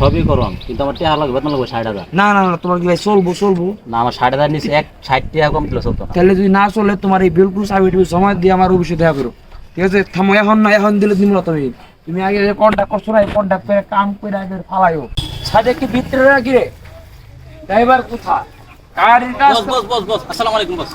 সবই করুন কিন্তু আমার টাকা লাগবে বেতন লাগবে ষাট হাজার। না না না তোমার কি ভাই চলবো চলবো? না আমার ষাট হাজার নিচে এক ষাট টাকা কম দিলে চলতো তাহলে যদি না চলে তোমার এই বিলকুল টুবি সময় দিয়ে আমার অফিসে দেখা করো। ঠিক আছে থামো এখন না এখন দিলে দিমলো তুমি। তুমি আগে কন্ট্যাক্ট করছ না কন্ট্যাক্ট করে কাম করে আগে ফালাইও। সাথে কি ভিতরে রাখি রে ড্রাইভার কোথা গাড়ির কাজ বস বস বস আসসালামু আলাইকুম বস।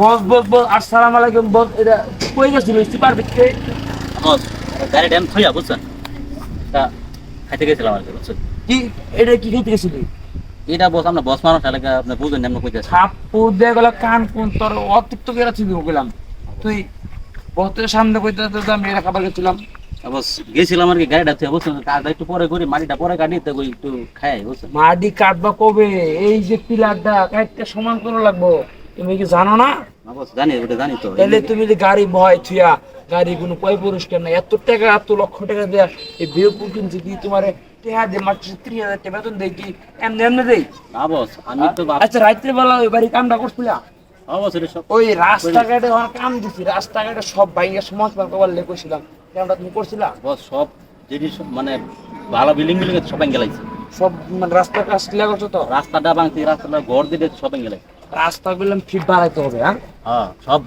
বস বস বস আসসালাম আলাইকুম বস এটা কই গেছিল? স্টিপার ভিতরে? বস গাড়ি ড্যাম থইয়া বুঝছেন? খাইতে গেছিলাম আর কি বুঝছেন কি এটা কি খেতে গেছিল এটা বস আমরা বস মানুষ এলাকা আপনি বুঝেন কইতেছে থাপ্পু দিয়ে গেল কান কোন তোর অতিরিক্ত করে ছিল গেলাম। তুই সামনে কইতে তো আমি এটা খাবার গেছিলাম বস গেছিলাম আর কি গাড়িটা থইয়া বুঝছেন কাজটা একটু পরে করি মাটিটা পরে কাটি তো একটু খাই বুঝছেন মাটি কাটবা কবে? এই যে পিলারটা কাটতে সমান করে লাগবো তুমি কি জানো না? না বস জানি ওটা জানি তো তাহলে তুমি যে গাড়ি ভয় থুয়া গাড়ি কোনো পয় পরিষ্কার নাই? এত টাকা এত লক্ষ টাকা দেয়া। এই বিরপুর কিনছে কি তোমার? টেহা দিয়ে মাত্র ত্রিশ হাজার টাকা বেতন দেয় কি? এমনি এমনি দেই? না বস আমি তো আচ্ছা রাত্রে বেলা ওই বাড়ি কামটা করছিলাম ওই রাস্তাঘাটে আমার কাম দিছি রাস্তাঘাটে সব বাইরে সমাজ করবার লেগে কইছিলাম কামটা তুমি করছিলা? বস সব জিনিস মানে ভালো বিল্ডিং বিল্ডিং সব গেলাইছে। সব মানে রাস্তা কাজ করছ তো? রাস্তাটা ভাঙছি রাস্তাটা ঘর দিতে সব ভেঙে গেলাইছে। রাস্তা গুলো ফিট বাড়াইতে হবে হ্যাঁ? হ্যাঁ সব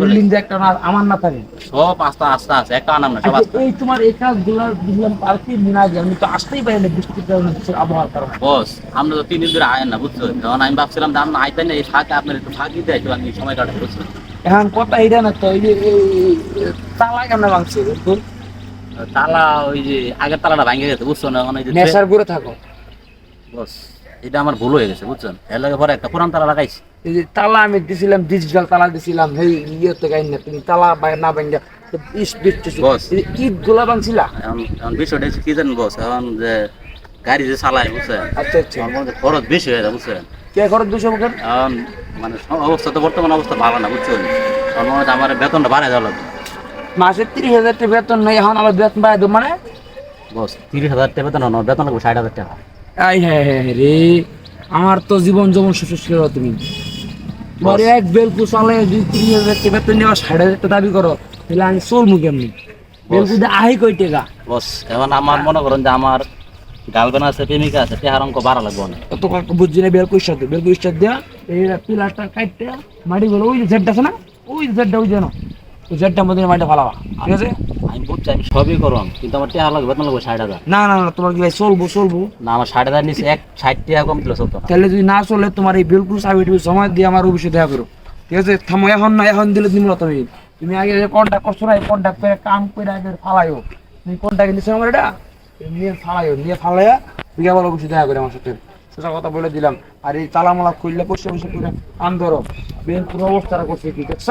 বিল্ডিং যে একটা আমার না থাকে। সব আস্তে আস্তে আছে একটা আনাম না সব আচ্ছা, আস্তে এই তোমার এই কাজ বুঝলাম পারছি মিনা যে আমি তো আসতেই পারি না বৃষ্টির কারণে আবহাওয়ার কারণে। বস আমরা তো তিন দিন ধরে আয়েন না বুঝছ? তখন আমি ভাবছিলাম যে আমরা আইতেন না এই ফাঁকে আপনার একটু ফাঁকি দেয় তো আমি সময় কাটাবো বুঝছ? এখন কথা এটা না তো এই যে তালা কেমন ভাঙছে তালা ওই যে আগের তালাটা ভাঙে গেছে বুঝছ না? নেশার ঘুরে থাকো। বস। এটা আমার ভুল হয়ে গেছে বুঝছেন? এর লাগে পরে একটা পুরান তালা লাগাইছি। এই যে তালা আমি দিছিলাম ডিজিটাল তালা দিছিলাম এই ইয়েতে গাই না তুমি তালা বাই- না বস। ঈদগুলা ভাঙছিলা? এখন এখন বিষয়টা কি জানেন বস? এখন যে গাড়ি যে চালায় বুঝছেন? আচ্ছা আচ্ছা। খরচ বেশি হয়ে যায় বুঝছেন? কে খরচ দুশো মুখের এখন মানে সব অবস্থা তো বর্তমান অবস্থা ভালো না বুঝছেন? হয় আমার বেতনটা বাড়ায় দেওয়া লাগবে। মাসে তিরিশ হাজার টাকা বেতন নেই এখন আমার বেতন বাড়াই দেবো মানে? বস তিরিশ হাজার টাকা বেতন বেতন লাগবে ষাট হাজার টাকা। আই হ্যাঁ হ্যাঁ রে। আমার তো জীবন যেমন শেষ করো তুমি। তোমার এক বেলকু চলে দুই তিন হাজার টাকা বেতন নেওয়া ষাট হাজার টাকা দাবি করো তাহলে আমি চলবো কেমনি? বেলকু আহি কই টাকা? বস এখন আমার মনে করেন যে আমার গার্লফ্রেন্ড আছে প্রেমিকা আছে টেহার অঙ্ক বাড়া লাগবে অনেক অত বুঝছি না বেলকু ইস্টার দিয়ে বেলকু ইস্টার দেওয়া এই পিলারটা কাটতে মাটি বলো ওই জেডটা আছে না? ওই জেডটা ওই যেন ওই জেডটার মধ্যে মাটিটা ফালাবা। ঠিক আছে? আমি বুঝছি আমি সবই করুন কিন্তু আমার টেহার লাগবে বেতন লাগবে ষাট হাজার। না না না তোমার কি ভাই চলবো চলবো? না আমার ষাট হাজার নিচে এক ষাট টাকা কম দিলে চলতো না। তাহলে যদি না চলে তোমার এই বিলকুল চাবি টুবি সময় দিয়ে আমার অফিসে দেখা করো। ঠিক আছে থামো এখন না এখন দিলে তুমি তুমি আগে কন্ট্যাক্ট করছ না কন্ট্যাক্ট করে কাম করে আগে ফালাইও। তুমি কন্ট্যাক্ট নিছো আমার এটা? নিয়ে ফালাইও নিয়ে ফালাইয়া তুই আবার অফিসে দেখা করে আমার সাথে। সেটা কথা বলে দিলাম। আর এই তালামালা খুললে করে ধরো। অবস্থাটা করছে কি দেখছ?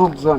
লোকজন।